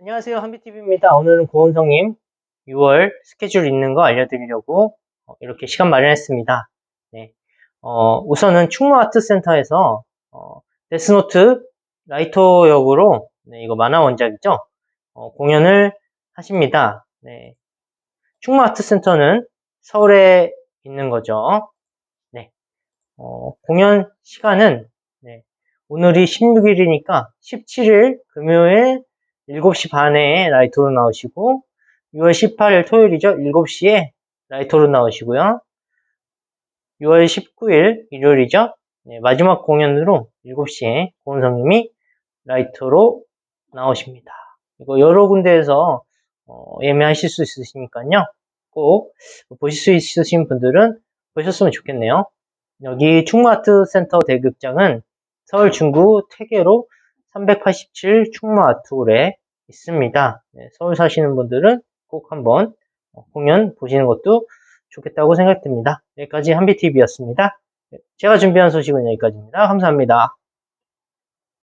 안녕하세요. 한비TV입니다. 오늘은 고은성님 6월 스케줄 있는 거 알려드리려고 어, 이렇게 시간 마련했습니다. 네. 어, 우선은 충무아트센터에서 어, 데스노트 라이터 역으로 네, 이거 만화 원작이죠. 어, 공연을 하십니다. 네. 충무아트센터는 서울에 있는 거죠. 네. 어, 공연 시간은 네, 오늘이 16일이니까 17일 금요일 7시 반에 라이토로 나오시고 6월 18일 토요일이죠. 7시에 라이토로 나오시고요. 6월 19일 일요일이죠. 네, 마지막 공연으로 7시에 고은성님이 라이토로 나오십니다. 이거 여러 군데에서 어, 예매하실 수 있으시니까요. 꼭 보실 수 있으신 분들은 보셨으면 좋겠네요. 여기 충무아트 센터 대극장은 서울 중구 퇴계로 387 충무아트홀에 있습니다. 네, 서울 사시는 분들은 꼭 한번 어, 공연 보시는 것도 좋겠다고 생각됩니다. 여기까지 한비TV였습니다. 제가 준비한 소식은 여기까지입니다. 감사합니다.